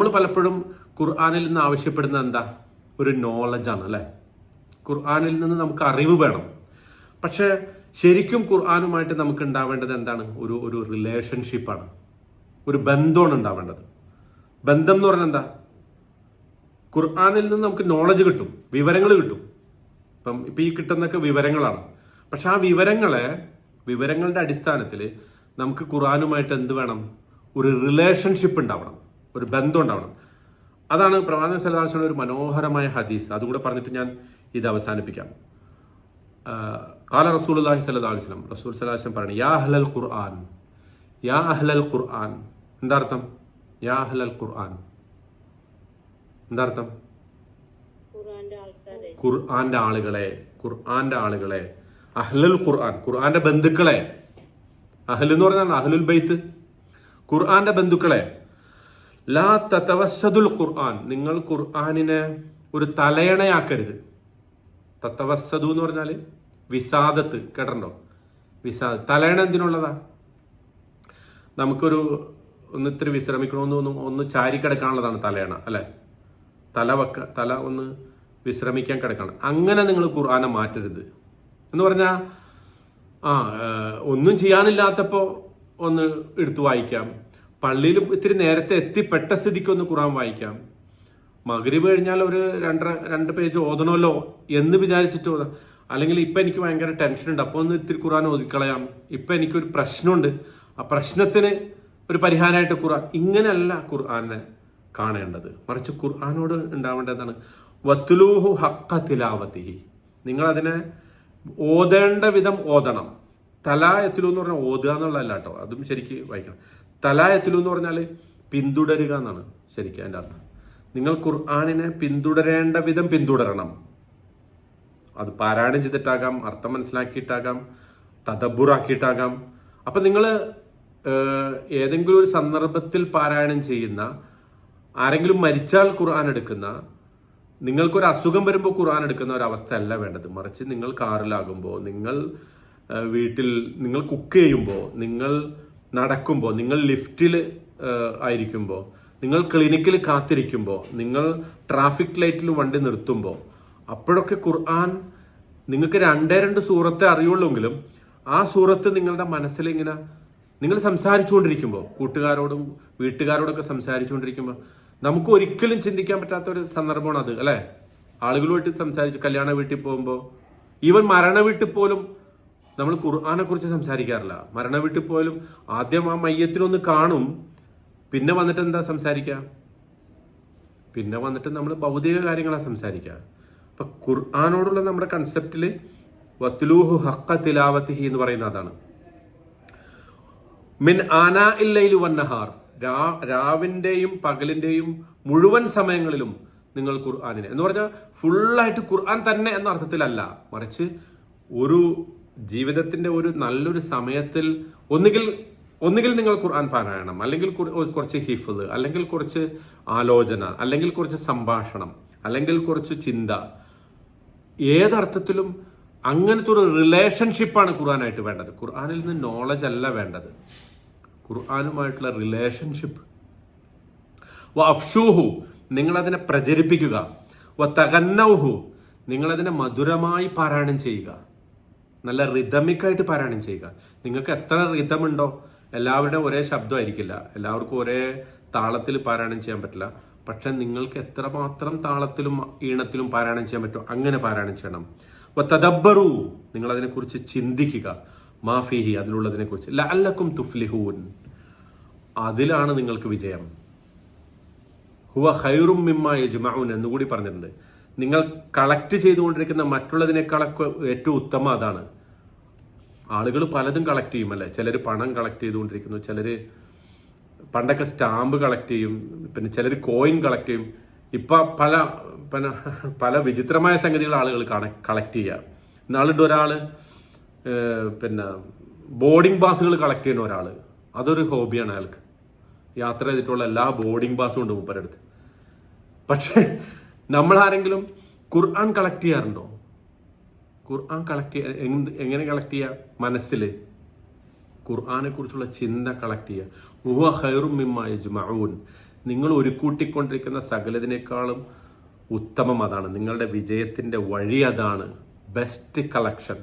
നമ്മൾ പലപ്പോഴും ഖുർആാനിൽ നിന്ന് ആവശ്യപ്പെടുന്ന എന്താ? ഒരു നോളജാണ് അല്ലേ? ഖുർആാനിൽ നിന്ന് നമുക്ക് അറിവ് വേണം. പക്ഷേ ശരിക്കും ഖുർആാനുമായിട്ട് നമുക്ക് ഉണ്ടാവേണ്ടത് എന്താണ്? ഒരു ഒരു റിലേഷൻഷിപ്പാണ് ഒരു ബന്ധമാണ് ഉണ്ടാവേണ്ടത്. ബന്ധം എന്ന് പറഞ്ഞാൽ എന്താ? ഖുർആാനിൽ നിന്ന് നമുക്ക് നോളജ് കിട്ടും വിവരങ്ങൾ കിട്ടും. ഇപ്പം ഇപ്പം ഈ കിട്ടുന്നൊക്കെ വിവരങ്ങളാണ്. പക്ഷെ ആ വിവരങ്ങളെ വിവരങ്ങളുടെ അടിസ്ഥാനത്തിൽ നമുക്ക് ഖുർആാനുമായിട്ട് എന്ത് വേണം? ഒരു റിലേഷൻഷിപ്പ് ഉണ്ടാവണം. ഒരു ബന്ധം ഉണ്ടാവണം അതാണ് പ്രവാചക സലാഹുലിന്റെ ഒരു മനോഹരമായ ഹദീസ്. അതും കൂടെ പറഞ്ഞിട്ട് ഞാൻ ഇത് അവസാനിപ്പിക്കാം. കാല റസൂൽ അള്ളാഹി സല്ലാ വസ്ലം റസൂൽ സലാഹുലം പറഞ്ഞു യാ അഹ്ലൽ ഖുർആൻ യാ അഹ്ലൽ ഖുർആൻ. എന്താ അർത്ഥം? യാ അഹ്ലൽ ഖുർആൻ. എന്താ അർത്ഥം? ഖുർആന്റെ ആളുകളെ ഖുർആന്റെ ആളുകളെ. അഹ്ലുൽ ഖുർആൻ ഖുർആന്റെ ബന്ധുക്കളെ. അഹ്ൽ എന്ന് പറഞ്ഞാൽ അഹ്ലുൽ ബൈത്ത്. ഖുർആന്റെ ബന്ധുക്കളെ. ലാ തതവസ്സദുൽ ഖുർആൻ. നിങ്ങൾ ഖുർആാനിനെ ഒരു തലയണയാക്കരുത്. തത്തവസ്സദു എന്ന് പറഞ്ഞാൽ വിസാദത്ത് കേട്ടോ വിസാദ തലയണ എന്തിനുള്ളതാ? നമുക്കൊരു ഒന്ന് ഇത്തിരി വിശ്രമിക്കണമെന്ന് ഒന്ന് ഒന്ന് ചാരി കിടക്കാനുള്ളതാണ് തലയണ അല്ലേ? തല വക്ക തല ഒന്ന് വിശ്രമിക്കാൻ കിടക്കണം. അങ്ങനെ നിങ്ങൾ ഖുർആാനെ മാറ്റരുത്. എന്ന് പറഞ്ഞാൽ ആ ഒന്നും ചെയ്യാനില്ലാത്തപ്പോൾ ഒന്ന് എടുത്തു വായിക്കാം. പള്ളിയിൽ ഇത്തിരി നേരത്തെ എത്തിപ്പെട്ട സ്ഥിതിക്ക് ഒന്ന് ഖുറാൻ വായിക്കാം. മകരീബ് കഴിഞ്ഞാൽ ഒരു രണ്ടര രണ്ട് പേജ് ഓതണമല്ലോ എന്ന് വിചാരിച്ചിട്ട് ഓതാം. അല്ലെങ്കിൽ ഇപ്പം എനിക്ക് ഭയങ്കര ടെൻഷൻ ഉണ്ട്. അപ്പോൾ ഒന്ന് ഇത്തിരി ഖുറാൻ ഓതിക്കളയാം. ഇപ്പം എനിക്കൊരു പ്രശ്നമുണ്ട്. ആ പ്രശ്നത്തിന് ഒരു പരിഹാരമായിട്ട് ഖുർആൻ ഇങ്ങനെയല്ല ഖുർആനെ കാണേണ്ടത്. മറിച്ച് ഖുർആനോട് ഉണ്ടാവേണ്ടതാണ്. വത്തുലൂഹു ഹക്ക നിങ്ങൾ അതിനെ ഓതേണ്ട വിധം ഓതണം. തലായത്തിലു എന്ന് പറഞ്ഞാൽ ഓതുക എന്നുള്ളതല്ല കേട്ടോ. അതും ശരിക്ക് വായിക്കണം. തലായത്തിലു എന്ന് പറഞ്ഞാൽ പിന്തുടരുക എന്നാണ് ശരിക്കും അതിന്റെ അർത്ഥം. നിങ്ങൾ ഖുർആാനിനെ പിന്തുടരേണ്ട വിധം പിന്തുടരണം. അത് പാരായണം ചെയ്തിട്ടാകാം അർത്ഥം മനസ്സിലാക്കിയിട്ടാകാം തദബുറാക്കിയിട്ടാകാം അപ്പം നിങ്ങൾ ഏതെങ്കിലും ഒരു സന്ദർഭത്തിൽ പാരായണം ചെയ്യുന്ന ആരെങ്കിലും മരിച്ചാൽ ഖുർആൻ എടുക്കുന്ന നിങ്ങൾക്കൊരു അസുഖം വരുമ്പോൾ ഖുർആൻ എടുക്കുന്ന ഒരു വേണ്ടത്. മറിച്ച് നിങ്ങൾ കാറിലാകുമ്പോൾ നിങ്ങൾ വീട്ടിൽ നിങ്ങൾ കുക്ക് ചെയ്യുമ്പോൾ നിങ്ങൾ നടക്കുമ്പോൾ നിങ്ങൾ ലിഫ്റ്റിൽ ആയിരിക്കുമ്പോൾ നിങ്ങൾ ക്ലിനിക്കിൽ കാത്തിരിക്കുമ്പോൾ നിങ്ങൾ ട്രാഫിക് ലൈറ്റിൽ വണ്ടി നിർത്തുമ്പോൾ അപ്പോഴൊക്കെ ഖുർആൻ നിങ്ങൾക്ക് രണ്ടേ രണ്ട് സൂറത്തെ അറിയുള്ളൂങ്കിലും ആ സൂറത്ത് നിങ്ങളുടെ മനസ്സിൽ ഇങ്ങനെ നിങ്ങൾ സംസാരിച്ചുകൊണ്ടിരിക്കുമ്പോൾ കൂട്ടുകാരോടും വീട്ടുകാരോടൊക്കെ സംസാരിച്ചുകൊണ്ടിരിക്കുമ്പോൾ നമുക്ക് ഒരിക്കലും ചിന്തിക്കാൻ പറ്റാത്ത ഒരു സന്ദർഭമാണ് അത് അല്ലേ? ആളുകളുമായിട്ട് സംസാരിച്ച് കല്യാണ വീട്ടിൽ പോകുമ്പോൾ ഈവൻ മരണ വീട്ടിൽ പോലും നമ്മൾ ഖുർആാനെ കുറിച്ച് സംസാരിക്കാറില്ല. മരണ വീട്ടിൽ പോയാലും ആദ്യം ആ മയ്യത്തിനൊന്ന് കാണും. പിന്നെ വന്നിട്ട് എന്താ സംസാരിക്കുക പിന്നെ വന്നിട്ട് നമ്മൾ ഭൗതിക കാര്യങ്ങളാണ് സംസാരിക്കുക അപ്പൊ ഖുർആാനോടുള്ള നമ്മുടെ കൺസെപ്റ്റിൽ വത്ലൂഹു ഹക്ക തിലാവത്തിഹി എന്ന് പറയുന്ന അതാണ്. മിൻ ആനാ ഇല്ലയിലു വന്നഹാർ രാ രാവിന്റെയും പകലിന്റെയും മുഴുവൻ സമയങ്ങളിലും നിങ്ങൾ ഖുർആാനിനെ. എന്ന് പറഞ്ഞാൽ ഫുള്ളായിട്ട് ഖുർആൻ തന്നെ എന്ന അർത്ഥത്തിലല്ല. മറിച്ച് ഒരു ജീവിതത്തിന്റെ ഒരു നല്ലൊരു സമയത്തിൽ ഒന്നുകിൽ ഒന്നുകിൽ നിങ്ങൾ ഖുർആൻ പാരായണം അല്ലെങ്കിൽ കുറച്ച് ഹിഫുദ് അല്ലെങ്കിൽ കുറച്ച് ആലോചന അല്ലെങ്കിൽ കുറച്ച് സംഭാഷണം അല്ലെങ്കിൽ കുറച്ച് ചിന്ത. ഏതർത്ഥത്തിലും അങ്ങനത്തെ ഒരു റിലേഷൻഷിപ്പാണ് ഖുർആനായിട്ട് വേണ്ടത്. ഖുർആനിൽ നിന്ന് നോളജ് അല്ല വേണ്ടത്. ഖുർആനുമായിട്ടുള്ള റിലേഷൻഷിപ്പ് വ അഫ്ഷൂഹു നിങ്ങളതിനെ പ്രചരിപ്പിക്കുക. വ തകന്നൗഹു നിങ്ങളതിനെ മധുരമായി പാരായണം ചെയ്യുക. നല്ല റിതമിക്കായിട്ട് പാരായണം ചെയ്യുക. നിങ്ങൾക്ക് എത്ര റിതമുണ്ടോ എല്ലാവരുടെയും ഒരേ ശബ്ദമായിരിക്കില്ല. എല്ലാവർക്കും ഒരേ താളത്തിൽ പാരായണം ചെയ്യാൻ പറ്റില്ല. പക്ഷെ നിങ്ങൾക്ക് എത്രമാത്രം താളത്തിലും ഈണത്തിലും പാരായണം ചെയ്യാൻ പറ്റും അങ്ങനെ പാരായണം ചെയ്യണം. തദബ്ബറു നിങ്ങൾ അതിനെക്കുറിച്ച് ചിന്തിക്കുക. മാഫിഹി അതിലുള്ളതിനെ കുറിച്ച് ലഅല്ലക്കും തുഫ്ലിഹൂൻ. അതിലാണ് നിങ്ങൾക്ക് വിജയം. ഹുവ ഹൈറും മിമ്മ യജ്മഊൻ എന്നുകൂടി പറഞ്ഞിട്ടുണ്ട്. നിങ്ങൾ കളക്ട് ചെയ്തുകൊണ്ടിരിക്കുന്ന മറ്റുള്ളതിനേക്കാളൊക്കെ ഏറ്റവും ഉത്തമം അതാണ്. ആളുകൾ പലതും കളക്ട് ചെയ്യും അല്ലേ? ചിലർ പണം കളക്ട് ചെയ്തുകൊണ്ടിരിക്കുന്നു ചിലർ പണ്ടൊക്കെ സ്റ്റാമ്പ് കളക്ട് ചെയ്യും പിന്നെ ചിലർ കോയിൻ കളക്ട് ചെയ്യും. ഇപ്പം പല പിന്നെ പല വിചിത്രമായ സംഗതികൾ ആളുകൾ കളക്ട് ചെയ്യുക ഇന്നാളുണ്ട് ഒരാൾ പിന്നെ ബോർഡിംഗ് പാസ്സുകൾ കളക്ട് ചെയ്യുന്ന ഒരാൾ അതൊരു ഹോബിയാണ് അയാൾക്ക്. യാത്ര ചെയ്തിട്ടുള്ള എല്ലാ ബോർഡിംഗ് പാസ്സും ഉണ്ട് മൂപ്പരടുത്ത്. പക്ഷെ നമ്മൾ ആരെങ്കിലും ഖുർആൻ കളക്ട് ചെയ്യാറുണ്ടോ? ഖുർആൻ കളക്ട് ചെയ്യുക എങ്ങനെ കളക്ട് ചെയ്യുക മനസ്സിൽ ഖുർആനെ കുറിച്ചുള്ള ചിന്ത കളക്ട് ചെയ്യുക ഹുവ ഹൈറും മിമ്മ യജ്മഊൻ. നിങ്ങൾ ഒരുക്കൂട്ടിക്കൊണ്ടിരിക്കുന്ന സകലതിനേക്കാളും ഉത്തമം അതാണ്. നിങ്ങളുടെ വിജയത്തിന്റെ വഴി അതാണ്. ബെസ്റ്റ് കളക്ഷൻ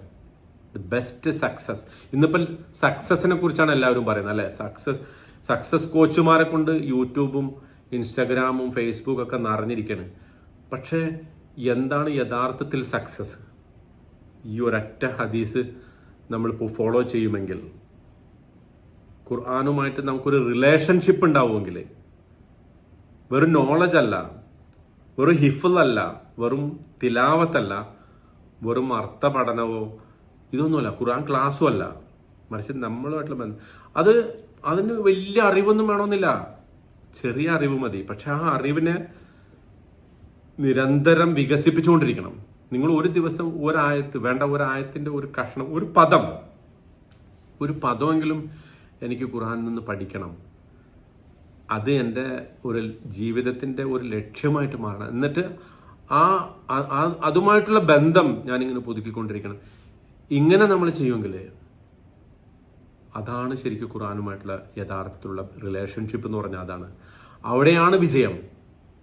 ബെസ്റ്റ് സക്സസ് ഇന്നിപ്പോൾ സക്സസിനെ കുറിച്ചാണ് എല്ലാവരും പറയുന്നത് അല്ലേ? സക്സസ് സക്സസ് കോച്ചുമാരെ കൊണ്ട് യൂട്യൂബും ഇൻസ്റ്റാഗ്രാമും ഫേസ്ബുക്കും ഒക്കെ നിറഞ്ഞിരിക്കുകയാണ് പക്ഷേ എന്താണ് യഥാർത്ഥത്തിൽ സക്സസ് ഈ ഒരൊറ്റ ഹദീസ് നമ്മളിപ്പോൾ ഫോളോ ചെയ്യുമെങ്കിൽ ഖുർആാനുമായിട്ട് നമുക്കൊരു റിലേഷൻഷിപ്പ് ഉണ്ടാവുമെങ്കിൽ വെറും നോളജ് അല്ല വെറും ഹിഫല്ല വെറും തിലാവത്തല്ല വെറും അർത്ഥ പഠനവോ ഇതൊന്നുമല്ല ഖുർആൻ ക്ലാസ്സും അല്ല. മറിച്ച് നമ്മളുമായിട്ടുള്ള ബന്ധം അത് അതിന് വലിയ അറിവൊന്നും വേണമെന്നില്ല. ചെറിയ അറിവ് മതി. പക്ഷെ ആ അറിവിനെ നിരന്തരം വികസിപ്പിച്ചുകൊണ്ടിരിക്കണം. നിങ്ങൾ ഒരു ദിവസം ഒരായത്ത് വേണ്ട ഒരായത്തിന്റെ ഒരു കഷ്ണം ഒരു പദം ഒരു പദമെങ്കിലും എനിക്ക് ഖുർആനിൽ നിന്ന് പഠിക്കണം. അത് എന്റെ ഒരു ജീവിതത്തിന്റെ ഒരു ലക്ഷ്യമായിട്ട് മാറണം. എന്നിട്ട് ആ- അതുമായിട്ടുള്ള ബന്ധം ഞാനിങ്ങനെ പുതുക്കിക്കൊണ്ടിരിക്കണം. ഇങ്ങനെ നമ്മൾ ചെയ്യുമെങ്കിൽ അതാണ് ശരിക്കും ഖുറാനുമായിട്ടുള്ള യഥാർത്ഥത്തിലുള്ള റിലേഷൻഷിപ്പ് എന്ന് പറഞ്ഞാൽ അതാണ്. അവിടെയാണ് വിജയം.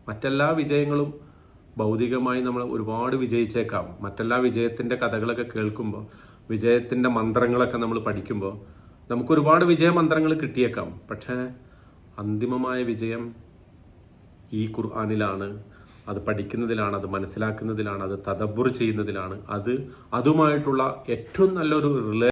മറ്റെല്ലാ വിജയങ്ങളും ഭൗതികമായി നമ്മൾ ഒരുപാട് വിജയിച്ചേക്കാം. മറ്റെല്ലാ വിജയത്തിന്റെ കഥകളൊക്കെ കേൾക്കുമ്പോൾ വിജയത്തിന്റെ മന്ത്രങ്ങളൊക്കെ നമ്മൾ പഠിക്കുമ്പോൾ നമുക്ക് ഒരുപാട് വിജയമന്ത്രങ്ങൾ കിട്ടിയേക്കാം. പക്ഷേ അന്തിമമായ വിജയം ഈ ഖുർആാനിലാണ്. അത് പഠിക്കുന്നതിലാണ് അത് മനസ്സിലാക്കുന്നതിലാണ് അത് തദബ്ബുർ ചെയ്യുന്നതിലാണ്. അത് അതുമായിട്ടുള്ള ഏറ്റവും നല്ലൊരു റിലേ